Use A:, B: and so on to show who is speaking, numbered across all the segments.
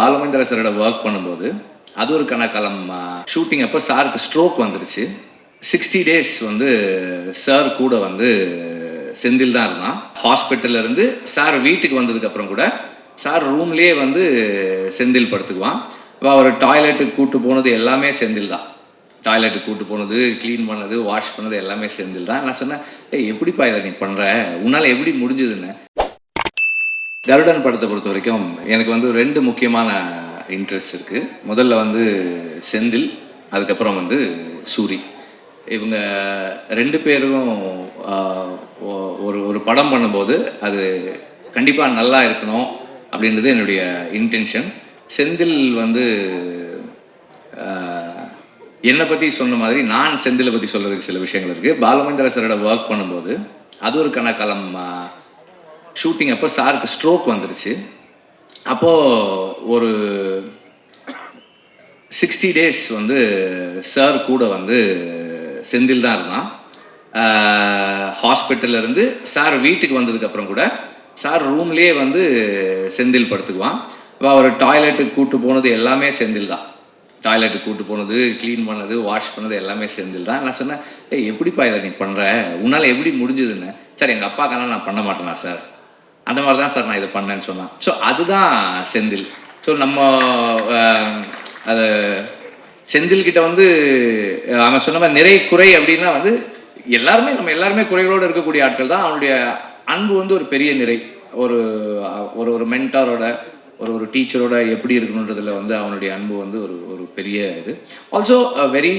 A: பாலமேந்திர சாரோட ஒர்க் பண்ணும்போது அது ஒரு கணக்காலம் ஷூட்டிங் அப்போ சாருக்கு ஸ்ட்ரோக் வந்துருச்சு. சிக்ஸ்டி டேஸ் வந்து சார் கூட வந்து செந்தில் தான் இருந்தான். ஹாஸ்பிட்டல்ல இருந்து சார் வீட்டுக்கு வந்ததுக்கு அப்புறம் கூட சார் ரூம்லேயே வந்து செந்தில் படுத்துக்குவான். இப்போ அவர் டாய்லெட்டுக்கு கூட்டு போனது எல்லாமே செந்தில் தான். டாய்லெட்டுக்கு கூட்டு போனது க்ளீன் பண்ணது வாஷ் பண்ணது எல்லாமே செந்தில் தான். நான் சொன்னேன் ஏய் எப்படிப்பா இதை நீ பண்ணுற உன்னால் எப்படி முடிஞ்சதுன்னு? கருடன் படத்தை பொறுத்த வரைக்கும் எனக்கு வந்து ரெண்டு முக்கியமான இன்ட்ரெஸ்ட் இருக்குது முதல்ல வந்து செந்தில் அதுக்கப்புறம் வந்து சூரி. இவங்க ரெண்டு பேரும் ஒ- ஒரு ஒரு படம் பண்ணும்போது அது கண்டிப்பாக நல்லா இருக்கணும் அப்படின்றது என்னுடைய இன்டென்ஷன் செந்தில் வந்து என்னை பற்றி சொன்ன மாதிரி நான் செந்திலை பற்றி சொல்கிறதுக்கு சில விஷயங்கள் இருக்குது பாலமந்திர சரோட ஒர்க் பண்ணும்போது அது ஒரு கணக்காலம் ஷூட்டிங் அப்போ சாருக்கு ஸ்ட்ரோக் வந்துருச்சு. அப்போது ஒரு சிக்ஸ்டி டேஸ் வந்து சார் கூட வந்து செந்தில் தான் இருந்தான். ஹாஸ்பிட்டல்லேருந்து சார் வீட்டுக்கு வந்ததுக்கப்புறம் கூட சார் ரூம்லேயே வந்து செந்தில் படுத்துக்குவான். இப்போ அவர் டாய்லெட்டுக்கு கூட்டு போனது எல்லாமே செந்தில் தான். டாய்லெட்டுக்கு கூட்டு போனது க்ளீன் பண்ணது வாஷ் பண்ணது எல்லாமே செந்தில் தான். நான் சொன்னேன் ஏய் எப்படிப்பா இதை நீ பண்ணுற உன்னால் எப்படி முடிஞ்சதுன்னு? சார் எங்கள் அப்பாக்கான நான் பண்ண மாட்டேனா சார்? அந்த மாதிரி தான் சார் நான் இதை பண்ணேன்னு சொன்னான். ஸோ அதுதான் செந்தில். ஸோ நம்ம அது செந்தில் கிட்ட வந்து அவன் சொன்ன மாதிரி நிறை குறை அப்படின்னா வந்து எல்லாருமே நம்ம எல்லாருமே குறைகளோடு இருக்கக்கூடிய ஆட்கள் தான். அவனுடைய அன்பு வந்து ஒரு பெரிய நிறை. ஒரு ஒரு ஒரு மென்டாரோட ஒரு ஒரு டீச்சரோட எப்படி இருக்கணுன்றதுல வந்து அவனுடைய அன்பு வந்து ஒரு ஒரு பெரிய இது. ஆல்சோ வெரி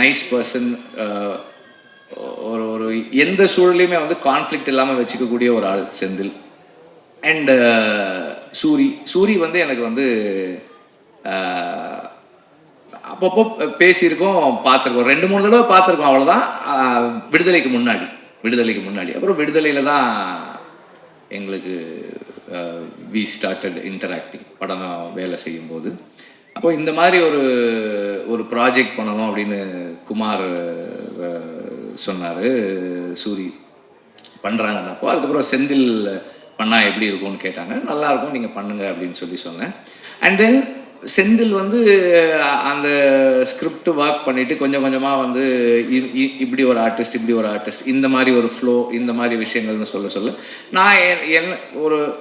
A: நைஸ் பர்சன் ஒரு எந்த சூழலையுமே வந்து கான்ஃப்ளிக்ட் இல்லாமல் வச்சுக்கக்கூடிய ஒரு ஆள் செந்தில். And uh, Soori. சூரி வந்து எனக்கு வந்து அப்பப்போ பேசியிருக்கோம் பார்த்துருக்கோம். ரெண்டு மூணு தடவை பார்த்துருக்கோம் அவ்வளோதான் விடுதலைக்கு முன்னாடி. விடுதலைக்கு முன்னாடி. அப்புறம் விடுதலையில் தான் எங்களுக்கு வி ஸ்டார்டட் இன்டராக்டிங் படம் வேலை செய்யும்போது. அப்போ இந்த மாதிரி ஒரு ஒரு ப்ராஜெக்ட் பண்ணணும் அப்படின்னு குமார் சொன்னார் சூரி. பண்ணுறாங்கன்னப்போ அதுக்கப்புறம் செந்தில் பண்ணால் எப்படி இருக்கும்னு கேட்டாங்க. நல்லா இருக்கும் நீங்கள் பண்ணுங்க அப்படின்னு சொல்லி சொன்னேன். அண்ட் தென் செந்தில் வந்து அந்த ஸ்கிரிப்ட் ஒர்க் பண்ணிவிட்டு கொஞ்சம் கொஞ்சமாக வந்து இ- இ- இப்படி ஒரு ஆர்டிஸ்ட் இப்படி ஒரு ஆர்டிஸ்ட் இந்த மாதிரி ஒரு ஃப்ளோ இந்த மாதிரி விஷயங்கள்னு சொல்ல சொல்ல நான் என்- என்ன ஒரு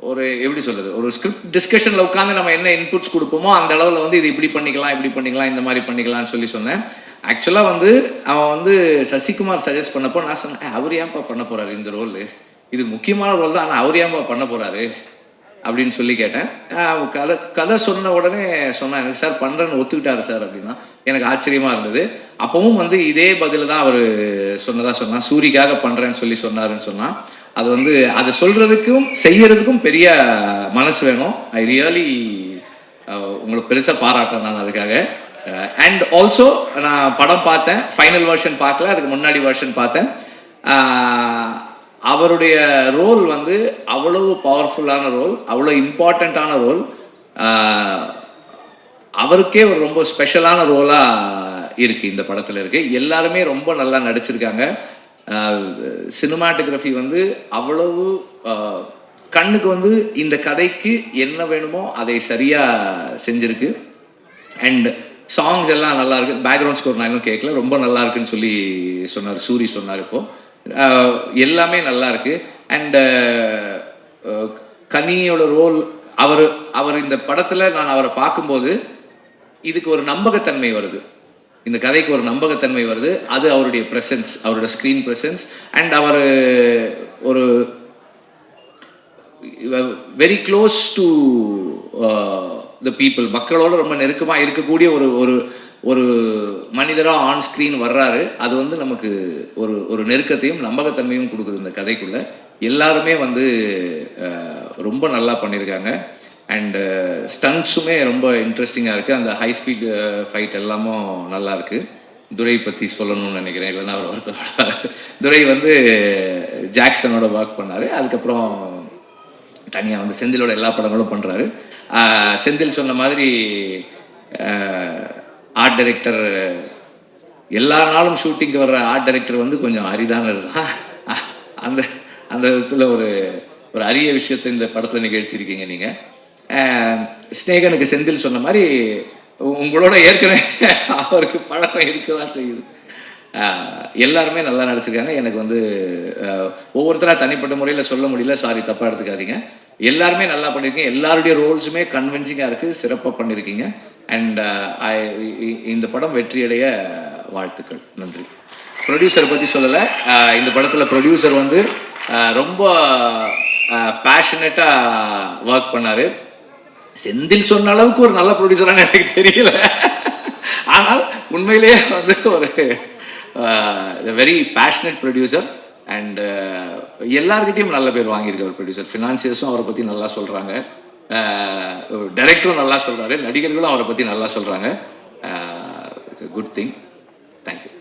A: ஒரு எப்படி சொல்கிறது ஒரு ஸ்கிரிப்ட் டிஸ்கஷனில் உட்காந்து நம்ம என்ன இன்புட்ஸ் கொடுப்போமோ அந்த அளவில் வந்து இது இப்படி பண்ணிக்கலாம் இப்படி பண்ணிக்கலாம் இந்த மாதிரி பண்ணிக்கலாம்னு சொல்லி சொன்னேன். ஆக்சுவலாக வந்து அவன் வந்து சசிகுமார் சஜஸ்ட் பண்ணப்போ நான் சொன்னேன் அவர் ஏன்ப்பா பண்ண போகிறாரு இந்த ரோல் இது முக்கியமான ரோல் தான் ஆனால் அவர் ஏன்ப்பா பண்ண போகிறாரு அப்படின்னு சொல்லி கேட்டேன். கதை கதை சொன்ன உடனே சொன்னாங்க சார் பண்ணுறேன்னு ஒத்துக்கிட்டாரு சார் அப்படின்னா எனக்கு ஆச்சரியமாக இருந்தது. அப்பவும் வந்து இதே பதில் தான் அவர் சொன்னதாக சொன்னான். சூரிக்காக பண்ணுறேன்னு சொல்லி சொன்னாருன்னு சொன்னான். அது வந்து அதை சொல்கிறதுக்கும் செய்கிறதுக்கும் பெரிய மனசு வேணும். ஐ ரியலி உங்களுக்கு பெருசாக பாராட்டுறேன் நான் அதுக்காக. Uh, அண்ட் ஆல்சோ நான் படம் பார்த்தேன். ஃபைனல் வெர்ஷன் பார்க்கல அதுக்கு முன்னாடி வெர்ஷன் பார்த்தேன். Uh, அவருடைய ரோல் வந்து அவ்வளவு பவர்ஃபுல்லான ரோல் அவ்வளோ இம்பார்ட்டண்ட்டான ரோல் அவருக்கே ஒரு ரொம்ப ஸ்பெஷலான ரோலாக இருக்குது இந்த படத்தில் இருக்குது எல்லாருமே ரொம்ப நல்லா நடிச்சிருக்காங்க. Uh, சினிமாட்டோகிராஃபி வந்து அவ்வளவு கண்ணுக்கு வந்து இந்த கதைக்கு என்ன வேணுமோ அதை சரியாக செஞ்சிருக்கு. அண்ட் சாங்ஸ் எல்லாம் நல்லா இருக்கு. பேக்ரவுண்ட் ஸ்கோர் நான் இன்னும் கேட்கல. ரொம்ப நல்லா இருக்குன்னு சொல்லி சொன்னார் சூரி சொன்னார் இப்போ. எல்லாமே நல்லா இருக்கு. அண்ட் கனியோட ரோல் அவர் அவர் இந்த படத்தில் நான் அவரை பார்க்கும்போது இதுக்கு ஒரு நம்பகத்தன்மை வருது. இந்த கதைக்கு ஒரு நம்பகத்தன்மை வருது. அது அவருடைய ப்ரெசன்ஸ் அவரோட ஸ்க்ரீன் ப்ரெசன்ஸ் அண்ட் அவர் ஒரு very close to the people மக்களோட ரொம்ப நெருக்கமாக இருக்கக்கூடிய ஒரு ஒரு ஒரு மனிதராக ஆன் ஸ்க்ரீன் வர்றாரு. அது வந்து நமக்கு ஒரு ஒரு நெருக்கத்தையும் நம்பகத்தன்மையும் கொடுக்குது இந்த கதைக்குள்ள. எல்லாருமே வந்து ரொம்ப நல்லா பண்ணியிருக்காங்க அண்டு ஸ்டன்ஸுமே ரொம்ப இன்ட்ரெஸ்டிங்காக இருக்குது அந்த ஹை ஸ்பீட் ஃபைட் எல்லாமும் நல்லாயிருக்கு துரை பற்றி சொல்லணும்னு நினைக்கிறேன். இல்லைன்னா அவர் வருத்தப்படுவார் துரை வந்து ஜாக்சனோட ஒர்க் பண்ணார். அதுக்கப்புறம் தனியாக வந்து செந்திலோட எல்லா படங்களும் பண்ணுறாரு செந்தில் சொன்ன மாதிரி ஆர்ட் டைரக்டர் எல்லா நாளும் ஷூட்டிங்க்கு வர்ற ஆர்ட் டைரக்டர் வந்து கொஞ்சம் அரிதானது தான் அந்த அந்த விதத்தில் ஒரு ஒரு அரிய விஷயத்தை இந்த படத்தில் நிகழ்த்தியிருக்கீங்க நீங்கள் ஸ்னேகனுக்கு செந்தில் சொன்ன மாதிரி உங்களோட ஏற்கனவே அவருக்கு பழக்கம் இருக்க தான் செய்யுது எல்லாருமே நல்லா நடிச்சிருக்காங்க. எனக்கு வந்து ஒவ்வொருத்தராக தனிப்பட்ட முறையில் சொல்ல முடியல. சாரி தப்பாக எடுத்துக்காதீங்க. எல்லாருமே நல்லா பண்ணியிருக்கீங்க எல்லாருடைய ரோல்ஸுமே கன்வின்சிங்காக இருக்குது சிறப்பாக பண்ணியிருக்கீங்க அண்ட் uh, இந்த படம் வெற்றியடைய வாழ்த்துக்கள். நன்றி. ப்ரொடியூசரை பற்றி சொல்லலை. Uh, இந்த படத்தில் ப்ரொடியூசர் வந்து uh, ரொம்ப பேஷனட்டாக ஒர்க் பண்ணார். செந்தில் சொன்ன அளவுக்கு ஒரு நல்ல ப்ரொடியூசரானு எனக்கு தெரியல. ஆனால் உண்மையிலேயே வந்து ஒரு வெரி பேஷனட் ப்ரொடியூசர் அண்ட் எல்லார்கிட்டயும் நல்ல பேர் வாங்கியிருக்கார் ப்ரொடியூசர் ஃபினான்சியர்ஸும் அவரை பற்றி நல்லா சொல்கிறாங்க டைரக்டரும் நல்லா சொல்கிறாரு நடிகர்களும் அவரை பற்றி நல்லா சொல்கிறாங்க குட் திங் தேங்க்யூ